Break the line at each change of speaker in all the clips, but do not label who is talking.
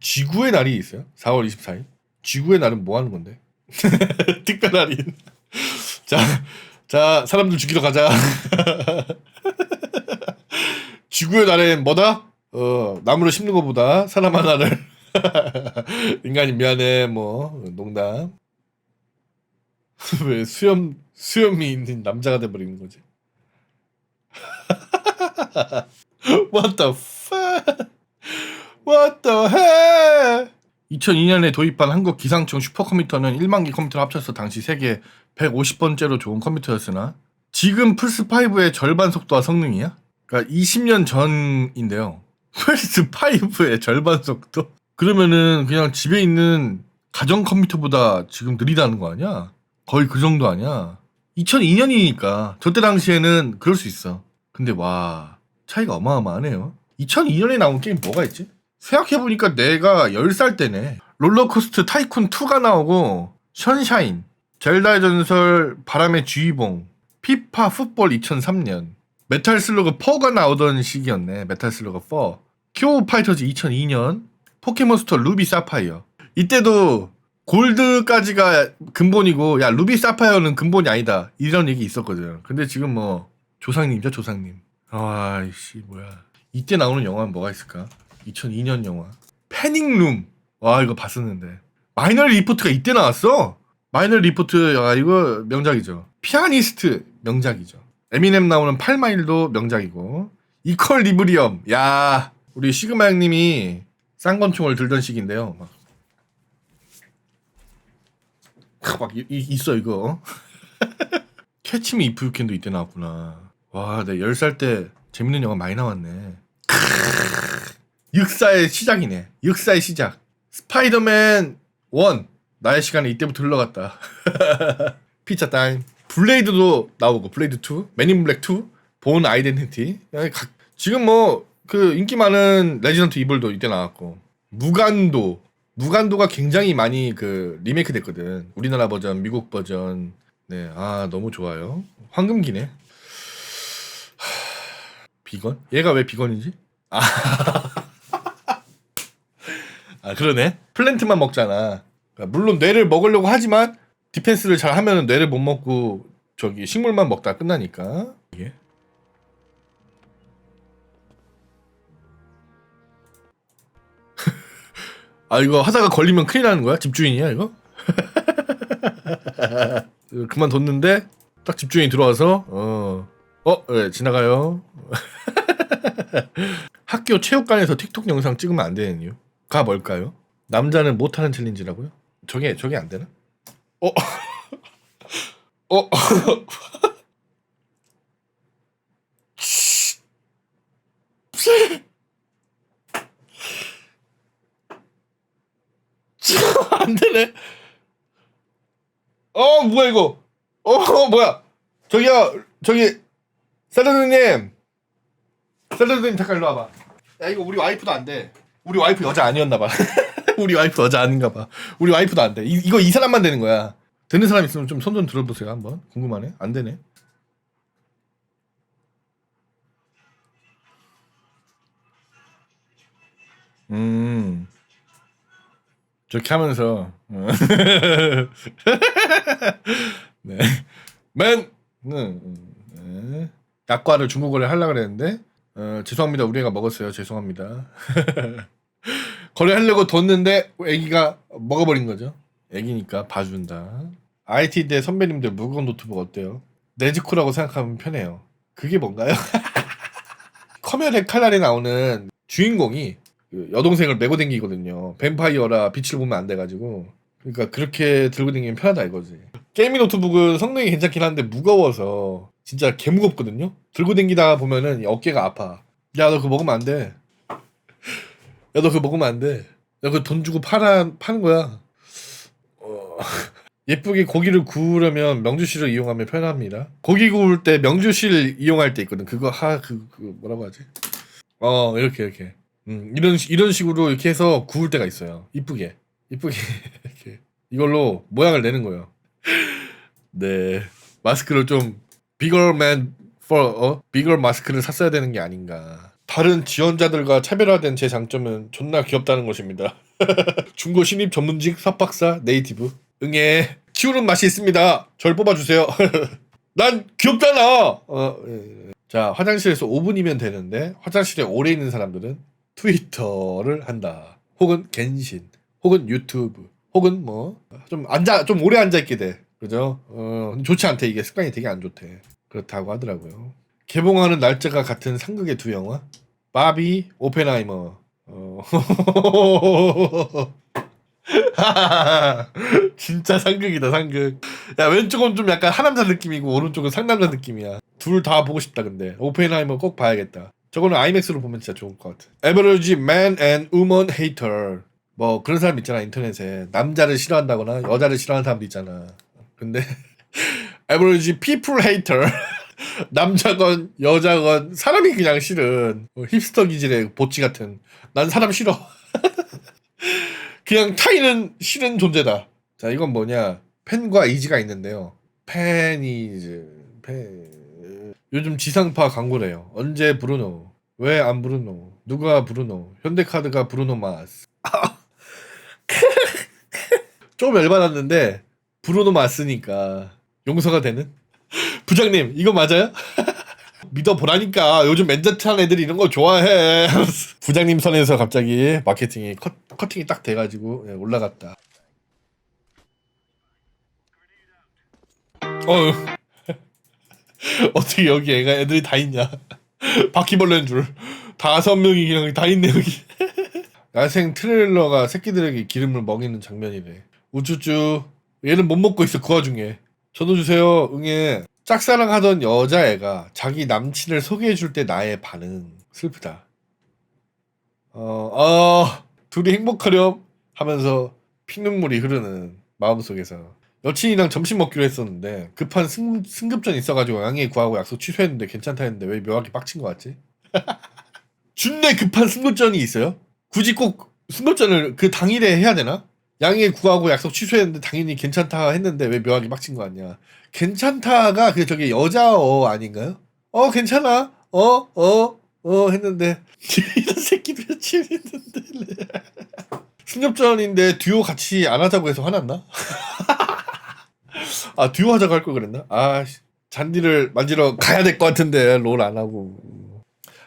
지구의 날이 있어요? 4월 24일? 지구의 날은 뭐 하는 건데? 특별 할인. 자, 자, 사람들 죽이러 가자. 지구의 날엔 뭐다? 어, 나무를 심는 것보다 사람 하나를 인간이 미안해 뭐 농담. 왜 수염 수염이 있는 남자가 돼버리는 거지? What the fuck? What the hell? 2002년에 도입한 한국 기상청 슈퍼컴퓨터는 1만 개 컴퓨터를 합쳐서 당시 세계 150번째로 좋은 컴퓨터였으나 지금 플스5의 절반 속도와 성능이야? 그러니까 20년 전인데요. 플스5의 절반 속도? 그러면은 그냥 집에 있는 가정 컴퓨터보다 지금 느리다는 거 아니야? 거의 그 정도 아니야? 2002년이니까 저때 당시에는 그럴 수 있어. 근데 와 차이가 어마어마하네요. 2002년에 나온 게임 뭐가 있지? 생각해보니까 내가 10살 때네. 롤러코스터 타이쿤 2가 나오고 션샤인, 젤다의 전설, 바람의 주의봉, 피파 풋볼 2003년, 메탈 슬러그 4가 나오던 시기였네. 메탈 슬러그 4. 큐오 파이터즈 2002년, 포켓몬스터 루비 사파이어. 이때도 골드까지가 근본이고 야 루비 사파이어는 근본이 아니다. 이런 얘기 있었거든. 근데 지금 뭐 조상님이죠 조상님. 아이씨 뭐야. 이때 나오는 영화는 뭐가 있을까? 2002년 영화. 패닝룸. 와 이거 봤었는데. 마이너 리포트가 이때 나왔어. 마이너 리포트 아 이거 명작이죠. 피아니스트 명작이죠. 에미넴 나오는 8마일도 명작이고. 이퀄 리브리엄. 야 우리 시그마 형님이 쌍권총을 들던 시기인데요. 막, 막 이- 이- 있어 이거. 캐치미 이프 유캔도 이때 나왔구나. 와, 내 10살 때 재밌는 영화 많이 나왔네. 육사의 시작이네. 육사의 시작. 스파이더맨 1. 나의 시간에 이때부터 흘러갔다. 피자 타임. 블레이드도 나오고 블레이드 2, 맨인 블랙 2, 본 아이덴티티. 지금 뭐 그 인기 많은 레지던트 이블도 이때 나왔고 무간도 무간도가 굉장히 많이 그 리메이크 됐거든. 우리나라 버전, 미국 버전. 네, 아 너무 좋아요. 황금기네. 하, 비건? 얘가 왜 비건이지? 아, 아 그러네. 플랜트만 먹잖아. 그러니까 물론 뇌를 먹으려고 하지만 디펜스를 잘 하면 뇌를 못 먹고 저기 식물만 먹다 끝나니까. 이게. 아 이거 하다가 걸리면 큰일 나는 거야? 집주인이야 이거? 그만뒀는데 딱 집주인이 들어와서 어, 어, 네, 지나가요. 학교 체육관에서 틱톡 영상 찍으면 안 되는 이유 가 뭘까요? 남자는 못하는 챌린지라고요? 저게 저게 안 되나? 어, 어, 안 되네. 어 뭐야 이거? 어 뭐야? 저기요 저기 샐러드님 샐러드님 잠깐 일로 와봐. 야 이거 우리 와이프도 안 돼. 우리 와이프 여자 아니었나 봐. 우리 와이프 여자 아닌가 봐. 우리 와이프도 안 돼. 이, 이거 이 사람만 되는 거야. 되는 사람 있으면 좀 손 좀 들어보세요 한번. 궁금하네. 안 되네. 음. 저렇게 하면서 어. 네. 맨 음, 네. 약과를 중국어를 하려고 그랬는데 어, 죄송합니다. 우리가 먹었어요. 죄송합니다. 거래하려고 뒀는데 애기가 먹어버린 거죠. 애기니까 봐준다. IT대 선배님들 무거운 노트북 어때요? 네즈코라고 생각하면 편해요. 그게 뭔가요? 커면의 칼날에 나오는 주인공이 그 여동생을 메고 댕기거든요. 뱀파이어라 빛을 보면 안 돼가지고. 그러니까 그렇게 들고 다니면 편하다 이거지. 게이밍 노트북은 성능이 괜찮긴 한데 무거워서 진짜 개 무겁거든요. 들고 다니다 보면은 어깨가 아파. 야 너 그거 먹으면 안 돼. 야 너 그거 먹으면 안 돼. 야 그거 돈 주고 팔아 파는 거야. 어, 예쁘게 고기를 구우려면 명주실을 이용하면 편합니다. 고기 구울 때 명주실 이용할 때 있거든. 그거 하그 그 뭐라고 하지? 어 이렇게 이렇게. 음, 이런 시- 이런 식으로 이렇게 해서 구울 때가 있어요. 이쁘게 이쁘게 이렇게 이걸로 모양을 내는 거예요. 네 마스크를 좀 for 어? 비거 마스크를 샀어야 되는 게 아닌가. 다른 지원자들과 차별화된 제 장점은 존나 귀엽다는 것입니다. 중고 신입 전문직 석박사 네이티브. 응애. 키우는 맛이 있습니다. 절 뽑아주세요. 난 귀엽잖아! 어, 예, 예. 자 화장실에서 5분이면 되는데 화장실에 오래 있는 사람들은 트위터를 한다. 혹은 겐신. 혹은 유튜브. 혹은 뭐 좀 앉아 좀 오래 앉아 있게 돼 그죠? 어 좋지 않대. 이게 습관이 되게 안 좋대. 그렇다고 하더라고요. 개봉하는 날짜가 같은 상극의 두 영화? 바비 오펜하이머. 어. 진짜 상극이다 상극. 야 왼쪽은 좀 약간 하남자 느낌이고 오른쪽은 상남자 느낌이야. 둘 다 보고 싶다 근데. 오펜하이머 꼭 봐야겠다. 저거는 아이맥스로 보면 진짜 좋을 것 같아. Average Man and Woman Hater. 뭐 그런 사람 있잖아 인터넷에. 남자를 싫어한다거나 여자를 싫어하는 사람도 있잖아 근데 Average People Hater. 남자건 여자건 사람이 그냥 싫은 뭐 힙스터 기질의 보치 같은. 난 사람 싫어. 그냥 타이는 싫은 존재다. 자 이건 뭐냐? 팬과 이지가 있는데요. 팬이즈 팬. 요즘 지상파 광고래요. 언제 브루노? 왜 안 브루노? 누가 브루노? 현대카드가 브루노 마스. 좀 열받았는데 브루노 마스니까 용서가 되는? 부장님 이거 맞아요? 믿어보라니까. 요즘 맨자탄 애들이 이런 거 좋아해. 부장님 선에서 갑자기 마케팅이 컷, 커팅이 딱 돼가지고 예, 올라갔다. 어. 어떻게 여기 애가 애들이 다 있냐? 바퀴벌레인 줄. 다섯 명이 그냥 다 있네 여기. 야생 트레일러가 새끼들에게 기름을 먹이는 장면이래 우쭈쭈 얘는 못 먹고 있어 그 와중에. 전화 주세요. 응애. 짝사랑하던 여자애가 자기 남친을 소개해줄 때 나의 반응. 슬프다. 어, 어 둘이 행복하렴? 하면서 피눈물이 흐르는 마음속에서. 여친이랑 점심 먹기로 했었는데 급한 승, 승급전 있어가지고 양해 구하고 약속 취소했는데 괜찮다 했는데 왜 묘하게 빡친 것 같지? 준내 급한 승급전이 있어요? 굳이 꼭 승급전을 그 당일에 해야 되나? 양해 구하고 약속 취소했는데 당연히 괜찮다 했는데 왜 묘하게 빡친 거 같냐? 괜찮다가 그 저기 여자어 아닌가요? 어 괜찮아 어어어 했는데 이런 새끼들 며칠 했는데 승급전인데 듀오 같이 안 하자고 해서 화났나? 아 듀오 하자고 할 걸 그랬나? 아 씨, 잔디를 만지러 가야 될 것 같은데 롤 안 하고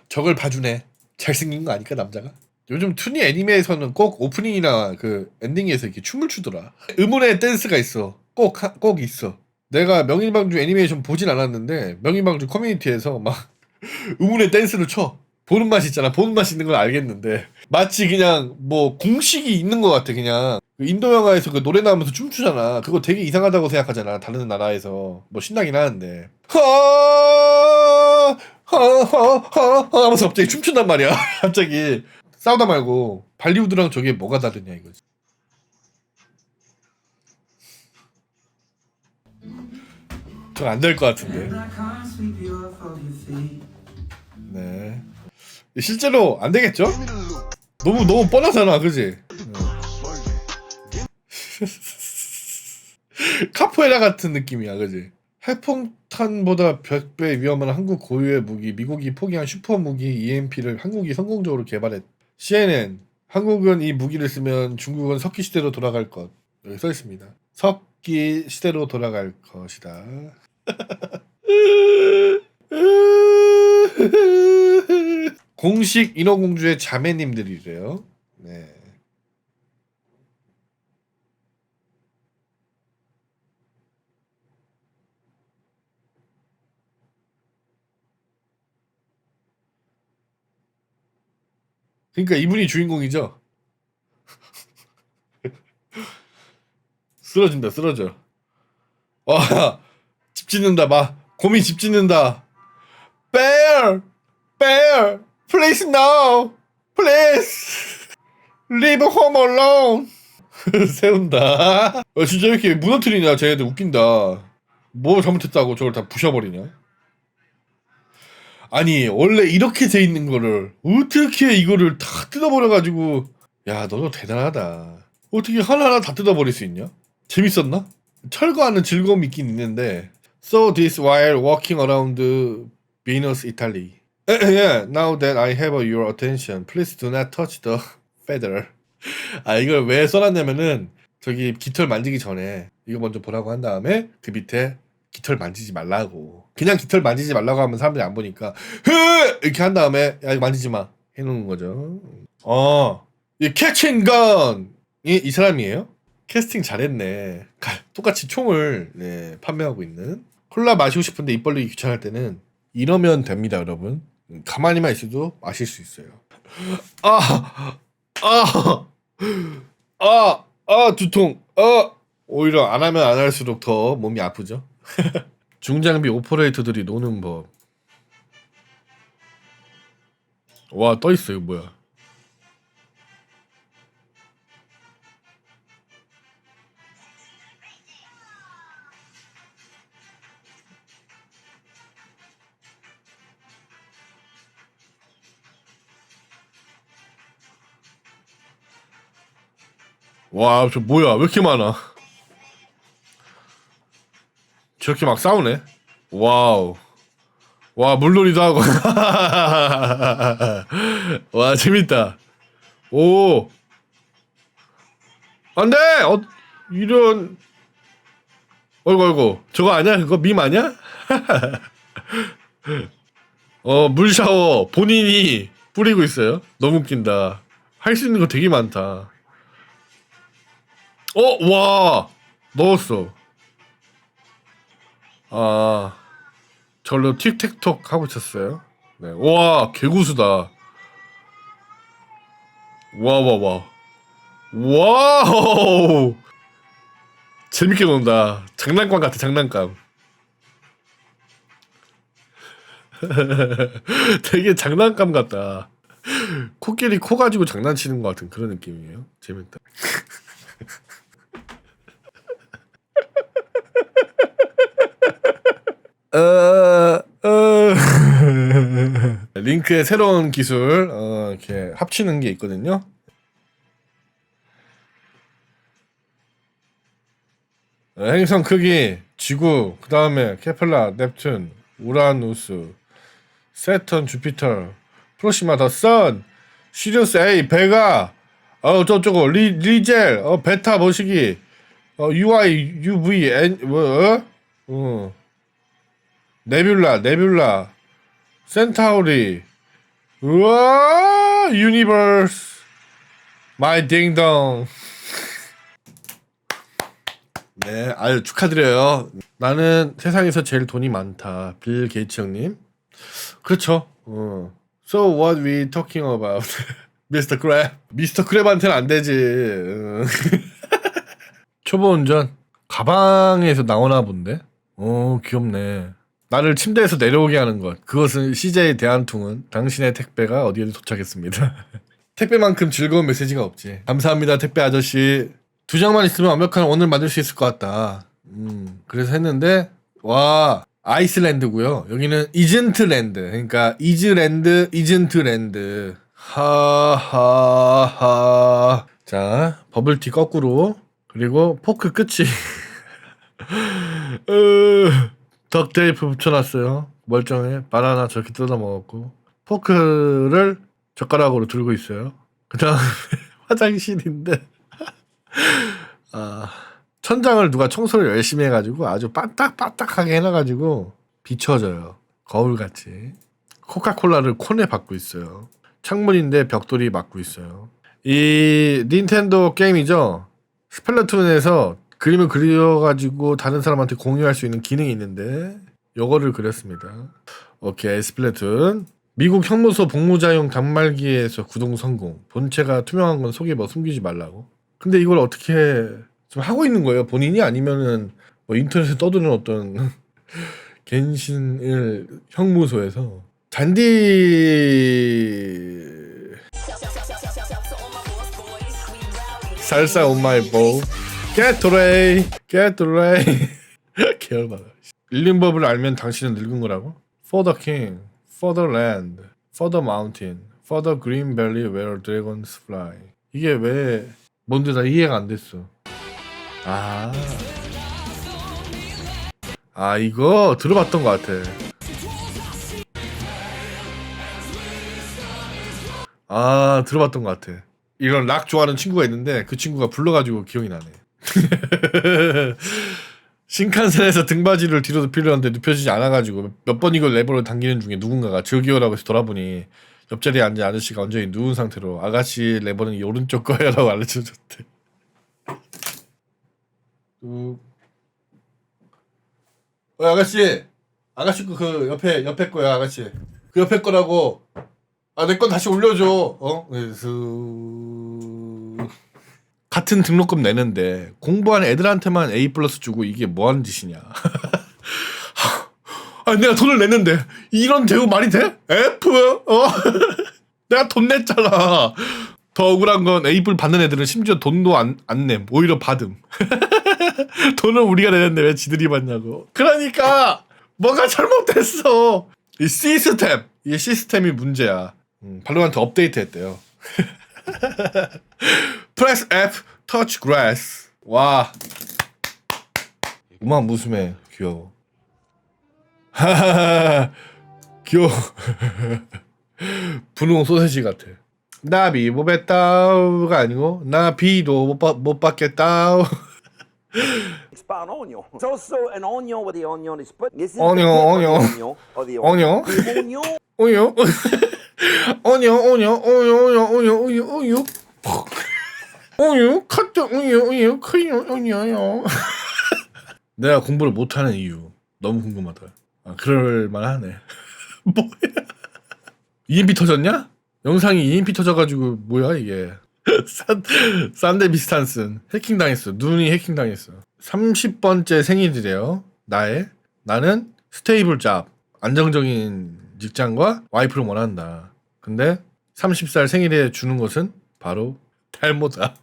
저걸 봐주네 잘생긴 거 아니까 남자가? 요즘 투니 애니메에서는 꼭 오프닝이나 그 엔딩에서 이렇게 춤을 추더라. 의문의 댄스가 있어. 꼭꼭 있어. 내가 명일방주 애니메이션 보진 않았는데 명일방주 커뮤니티에서 막 의문의 댄스를 춰 보는 맛이 있잖아. 보는 맛이 있는 걸 알겠는데. 마치 그냥 뭐 공식이 있는 것 같아 그냥. 그 인도 영화에서 그 노래 나오면서 춤추잖아. 그거 되게 이상하다고 생각하잖아 다른 나라에서. 뭐 신나긴 하는데. 하하하하 하면서 갑자기 춤춘단 말이야. 갑자기 싸우다 말고 발리우드랑 저게 뭐가 다르냐 이거지 전 안 될 것 같은데 네 실제로 안 되겠죠? 너무 너무 뻔하잖아 그지? 카포에라 같은 느낌이야 그지? 핵폭탄보다 100배 위험한 한국 고유의 무기 미국이 포기한 슈퍼 무기 EMP를 한국이 성공적으로 개발했 CNN 한국은 이 무기를 쓰면 중국은 석기 시대로 돌아갈 것 여기 써 있습니다 석기 시대로 돌아갈 것이다 공식 인어공주의 자매님들이래요. 네. 그러니까 이분이 주인공이죠. 쓰러진다, 쓰러져. 와, 집 짓는다, 막 곰이 집 짓는다. Bear, bear, please no, please, leave home alone. 세운다. 어, 진짜 이렇게 무너뜨리냐, 쟤네들 웃긴다. 뭐 잘못했다고 저걸 다 부셔버리냐? 아니 원래 이렇게 돼 있는 거를 어떻게 이거를 다 뜯어버려가지고 야 너도 대단하다. 어떻게 하나하나 다 뜯어버릴 수 있냐? 재밌었나? 철거하는 즐거움이 있긴 있는데 So this while walking around Venus, Italy. now that I have your attention, please do not touch the feather. 아 이걸 왜 써놨냐면은 저기 깃털 만지기 전에 이거 먼저 보라고 한 다음에 그 밑에 깃털 만지지 말라고 그냥 깃털 만지지 말라고 하면 사람들이 안 보니까 흐 이렇게 한 다음에 야 이거 만지지 마 해놓는 거죠. 어 이 캐칭건이 이 사람이에요? 캐스팅 잘했네. 가- 똑같이 총을 네, 판매하고 있는 콜라 마시고 싶은데 입 벌리기 귀찮을 때는 이러면 됩니다, 여러분. 가만히만 있어도 마실 수 있어요. 아, 아, 아, 아, 두통, 아. 오히려 안 하면 안 할수록 더 몸이 아프죠. 중장비 오퍼레이터들이 노는 법. 와, 떠 있어, 이거 뭐야. 와, 저 뭐야? 왜 이렇게 많아? 저렇게 막 싸우네. 와우. 와, 물놀이도 하고. 와, 재밌다. 오. 안 돼! 어, 이런. 어이구, 어이구. 저거 아니야? 그거 밈 아니야? 어, 물샤워. 본인이 뿌리고 있어요. 너무 웃긴다. 할 수 있는 거 되게 많다. 어, 와, 넣었어. 아, 절로 틱택톡 하고 있었어요. 네, 와, 개구수다. 와, 와, 와. 와우! 재밌게 논다. 장난감 같아, 장난감. 되게 장난감 같다. 코끼리 코 가지고 장난치는 것 같은 그런 느낌이에요. 재밌다. 어, 어. 링크의 새로운 기술 어, 이렇게 합치는 게 있거든요. 어, 행성 크기, 지구, 그 다음에 케플라, 넵튠, 우라누스, 세턴, 주피터, 프로시마, 더 선, 시리우스 A, 베가, 어 저쪽은 리 리젤, 어 베타 머시기, 어 UI, UV, N 뭐, 어? 어. 네뷸라, 네뷸라, 센타우리, 우와, 유니버스, 마이 딩동. 네, 아유 축하드려요. 나는 세상에서 제일 돈이 많다. 빌 게이츠 형님. 그렇죠. 어. So what we talking about, Mr. Crab? Mr. Crab한테는 안 되지. 어. 초보 운전 가방에서 나오나 본데. 어 귀엽네. 나를 침대에서 내려오게 하는 것. 그것은 CJ 대한통운. 당신의 택배가 어디에 도착했습니다. 택배만큼 즐거운 메시지가 없지. 감사합니다, 택배 아저씨. 두 장만 있으면 완벽한 오늘 만들 수 있을 것 같다. 음, 그래서 했는데, 와, 아이슬란드고요 여기는 이즌트랜드. 그러니까, 이즈랜드, 이즌트랜드. 하하하. 자, 버블티 거꾸로. 그리고 포크 끝이. 으, 덕 테이프 붙여놨어요. 멀쩡해. 바나나 저렇게 뜯어 먹었고. 포크를 젓가락으로 들고 있어요. 그 다음에 화장실인데. 아, 천장을 누가 청소를 열심히 해가지고 아주 빠딱빠딱하게 해놔가지고 비춰져요. 거울같이. 코카콜라를 콘에 받고 있어요. 창문인데 벽돌이 막고 있어요. 이 닌텐도 게임이죠. 스플래툰에서 그림을 그려가지고 다른 사람한테 공유할 수 있는 기능이 있는데 요거를 그렸습니다. 오케이 스플래툰. 미국 형무소 복무자용 단말기에서 구동 성공. 본체가 투명한 건 속에 뭐 숨기지 말라고. 근데 이걸 어떻게 좀 하고 있는 거예요? 본인이 아니면은 뭐 인터넷에 떠드는 어떤 갱신을 형무소에서? 잔디! 살사 온 마이 볼 게토레이 게토레이 계열받아 읽는 법을 알면 당신은 늙은 거라고? For the king, for the land, for the mountain, for the green valley where dragons fly. 이게 왜 뭔데 나 이해가 안 됐어. 아, 아 이거 들어봤던 것 같아. 아 들어봤던 것 같아. 이런 락 좋아하는 친구가 있는데 그 친구가 불러가지고 기억이 나네. 신칸센에서 등받이를 뒤로 눕히려는데 눕혀지지 않아가지고 몇 번 이걸 레버를 당기는 중에 누군가가 저기요라고 해서 돌아보니 옆자리에 앉은 아저씨가 완전히 누운 상태로 아가씨 레버는 이 오른쪽 거야라고. 뚝. 어 아가씨! 아가씨 거그 옆에 옆에 거야 아가씨. 그 옆에 거라고. 아 내 건 다시 올려줘. 어? 그래서 같은 등록금 내는데 공부하는 애들한테만 A 플러스 주고 이게 뭐 하는 짓이냐 아 내가 돈을 냈는데 이런 대우 말이 돼 F 어 내가 돈 냈잖아 더 억울한 건 A뿔 받는 애들은 심지어 돈도 안, 안 냄. 오히려 받음. 돈을 우리가 내는데 왜 지들이 받냐고. 그러니까 뭐가 잘못됐어. 이 시스템. 이 시스템이 문제야. 음, 발로란트 업데이트 했대요. 프레스 F, 터치 그래스. 와. 우만 웃음에 귀여워. 귀여워. 분홍 소세지 같아. 나비 못 뱉다우가 아니고 나비도 못, 받- 못 받겠다우.
It's about an onion. It's also an onion where the onion is put. This is
Onion,
the tip
onion.
of the onion. Or the
onion.
The onion.
오요. 오요 오요 오요 오요 오요 오요 오요 카트 오요 오요 크요 오요요. 내가 공부를 못하는 이유 너무 궁금하다. 아, 그럴 만하네. 뭐야? EMP 터졌냐? 영상이 EMP 터져가지고 뭐야 이게? 산 산데 비스탄슨 해킹 당했어. 눈이 해킹 당했어. 30번째 생일이래요. 나의 나는 스테이블 잡 안정적인 직장과 와이프를 원한다. 근데 30살 생일에 주는 것은 바로 탈모다.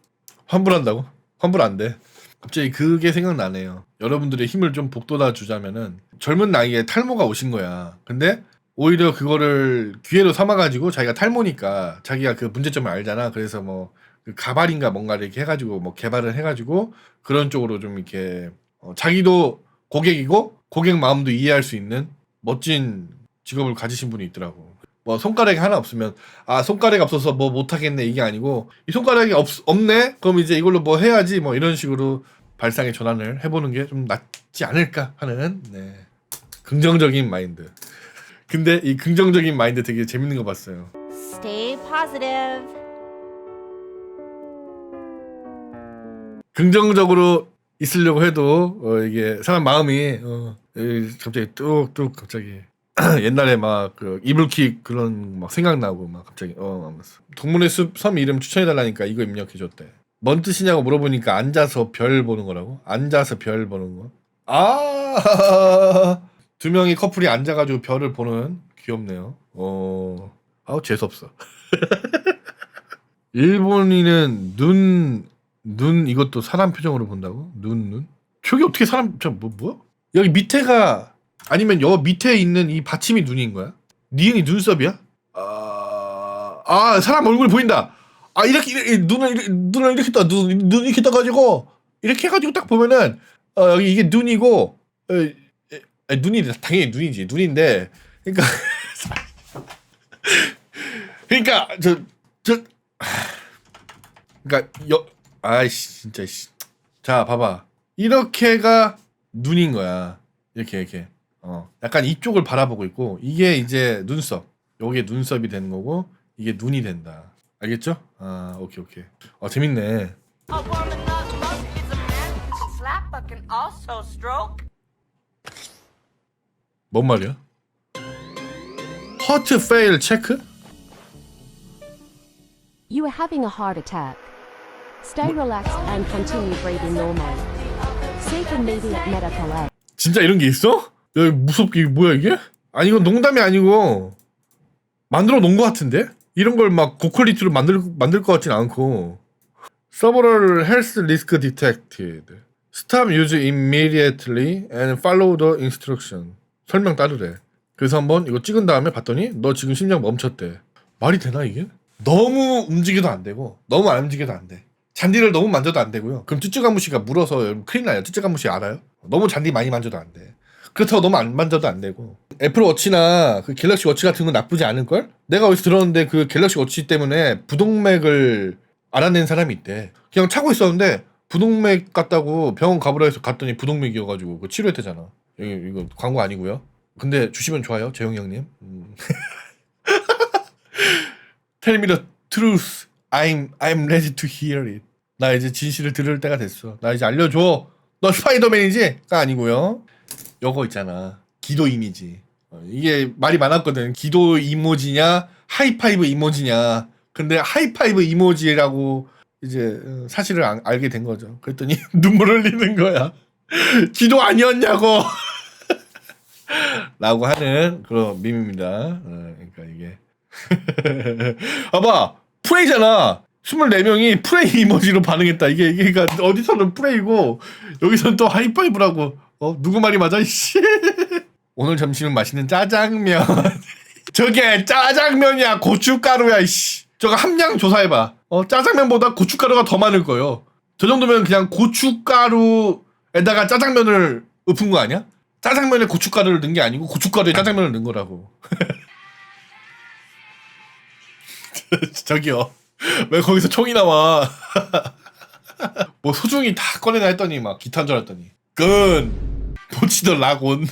환불한다고? 환불 안 돼. 갑자기 그게 생각나네요. 여러분들의 힘을 좀 북돋아 주자면은 젊은 나이에 탈모가 오신 거야. 근데 오히려 그거를 기회로 삼아가지고 자기가 탈모니까 자기가 그 문제점을 알잖아. 그래서 뭐 그 가발인가 뭔가를 이렇게 해가지고 뭐 개발을 해가지고 그런 쪽으로 좀 이렇게 어, 자기도 고객이고 고객 마음도 이해할 수 있는 멋진 직업을 가지신 분이 있더라고. 뭐 손가락이 하나 없으면 아 손가락이 없어서 뭐 못하겠네 이게 아니고 이 손가락이 없, 없네 그럼 이제 이걸로 뭐 해야지 뭐 이런 식으로 발상의 전환을 해보는 게 좀 낫지 않을까 하는 네. 긍정적인 마인드. 근데 이 긍정적인 마인드 되게 재밌는 거 봤어요.
Stay positive.
긍정적으로 있으려고 해도 어, 이게 사람 마음이 어, 에, 갑자기 뚝뚝 갑자기 옛날에 막 그 이불킥 그런 막 생각나고 막 갑자기 어 동물의 숲 섬 이름 추천해 달라니까 이거 입력해 줬대. 뭔 뜻이냐고 물어보니까 앉아서 별 보는 거라고? 앉아서 별 보는 거? 아, 두 명이 커플이 앉아가지고 별을 보는 귀엽네요. 어, 아우 재수 없어. 일본인은 눈, 눈 이것도 사람 표정으로 본다고? 눈, 눈? 저게 어떻게 사람, 저 뭐, 뭐? 여기 밑에가 아니면 여 밑에 있는 이 받침이 눈인 거야? 니은이 눈썹이야? 아, 아 사람 얼굴 보인다. 아 이렇게, 이렇게 눈을 이렇게, 눈을 이렇게 떠, 눈, 눈 이렇게 떠가지고 이렇게 해가지고 딱 보면은 어, 여기 이게 눈이고 어, 에, 에, 눈이 당연히 눈이지 눈인데 그러니까 그러니까 저 저 그러니까 여 아이씨 진짜 씨. 자 봐봐 이렇게가 눈인 거야 이렇게 이렇게 어 약간 이쪽을 바라보고 있고 이게 이제 눈썹 요게 눈썹이 되는 거고 이게 눈이 된다 알겠죠? 아 오케이 오케이 어 재밌네. 뭔 말이야? 허트 페일 체크?
You are having a heart attack. Stay relaxed and continue breathing normally. Seek immediate medical aid.
진짜 이런 게 있어? 야 무섭게 뭐야 이게? 아니 이건 농담이 아니고 만들어 놓은 것 같은데? 이런 걸 막 고퀄리티로 만들 만들 것 같진 않고 Several health risk detected. Stop use immediately and follow the instruction. 설명 따르래. 그래서 한번 이거 찍은 다음에 봤더니 너 지금 심장 멈췄대. 말이 되나 이게? 너무 움직여도 안 되고 너무 안 움직여도 안 돼. 잔디를 너무 만져도 안 되고요. 그럼 쯔쯔가무시가 물어서 큰일 나요. 쯔쯔가무시 알아요? 너무 잔디 많이 만져도 안 돼. 그렇다고 너무 안 만져도 안 되고 애플 워치나 그 갤럭시 워치 같은 건 나쁘지 않을 걸? 내가 어디서 들었는데 그 갤럭시 워치 때문에 부동맥을 알아낸 사람이 있대. 그냥 차고 있었는데 부동맥 같다고 병원 가보라 해서 갔더니 부동맥이어가지고 그 치료했대잖아. 여기 이거 광고 아니고요. 근데 주시면 좋아요, 재용 형님. 음. Tell me the truth. I'm I'm ready to hear it. 나 이제 진실을 들을 때가 됐어. 나 이제 알려줘. 너 스파이더맨이지?가 아니고요. 요거 있잖아. 기도 이미지. 어, 이게 말이 많았거든. 기도 이모지냐, 하이파이브 이모지냐. 근데 하이파이브 이모지라고 이제 어, 사실을 알- 알게 된 거죠. 그랬더니 눈물 흘리는 거야. 기도 아니었냐고. 라고 하는 그런 밈입니다. 어, 그러니까 이게. 봐봐. 프레이잖아. 24명이 프레이 이모지로 반응했다. 이게, 이게 그러니까 어디서는 프레이고, 여기서는 또 하이파이브라고. 어, 누구 말이 맞아, 이씨. 오늘 점심은 맛있는 짜장면. 저게 짜장면이야, 고춧가루야, 이씨. 저거 함량 조사해봐. 어, 짜장면보다 고춧가루가 더 많을 거예요. 저 정도면 그냥 고춧가루에다가 짜장면을 엎은 거 아니야? 짜장면에 고춧가루를 넣은 게 아니고 고춧가루에 짜장면을 넣은 거라고. 저기요. 왜 거기서 총이 나와? 뭐 소중히 다 꺼내나 했더니 막 기타인 줄 알았더니 끈 보치던 라곤.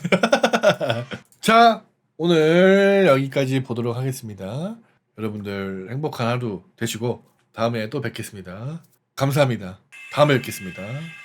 자 오늘 여기까지 보도록 하겠습니다. 여러분들 행복한 하루 되시고 다음에 또 뵙겠습니다. 감사합니다. 다음에 뵙겠습니다.